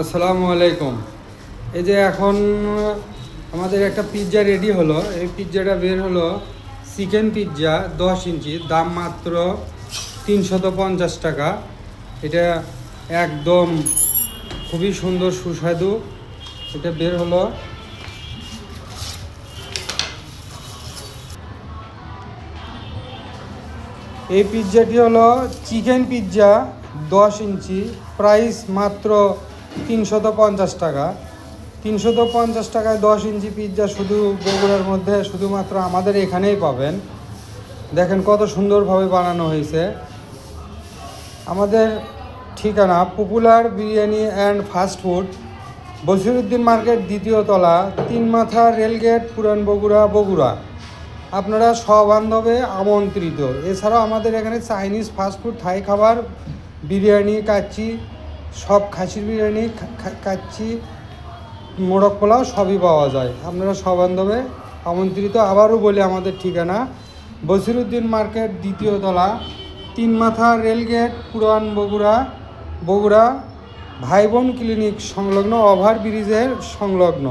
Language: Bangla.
আসসালামু আলাইকুম। এই যে এখন আমাদের একটা পিৎজা রেডি হলো। এই পিৎজাটা বের হলো চিকেন পিৎজা দশ ইঞ্চি, দাম মাত্র তিনশত পঞ্চাশ টাকা। এটা একদম খুবই সুন্দর, সুস্বাদু। এটা বের হলো। এই পিৎজাটি হলো চিকেন পিৎজা দশ ইঞ্চি। প্রাইস মাত্র তিনশত পঞ্চাশ টাকা। তিনশত পঞ্চাশ টাকায় দশ ইঞ্চি পিৎজা শুধু বগুড়ার মধ্যে শুধুমাত্র আমাদের এখানেই পাবেন। দেখেন কত সুন্দরভাবে বানানো হয়েছে। আমাদের ঠিকানা popular biryani and fast food, Basiruddin market দ্বিতীয় তলা তিন মাথা রেলগেট, পুরান বগুড়া বগুড়া। আপনারা সবান্ধবে আমন্ত্রিত। এছাড়াও আমাদের এখানে চাইনিজ ফাস্টফুড থাই খাবার, বিরিয়ানি, কাচ্চি সব খাসির বিরিয়ানি কাচ্ছি মোড়ক পোলাও সবই পাওয়া যায়। আপনারা সবান্ধবে আমন্ত্রিত আবারও বলি আমাদের ঠিকানা। বসিরুদ্দিন মার্কেট দ্বিতীয় তলা তিন মাথা রেলগেট পুরান বগুড়া বগুড়া ভাইবোন ক্লিনিক সংলগ্ন ওভার ব্রিজের সংলগ্ন।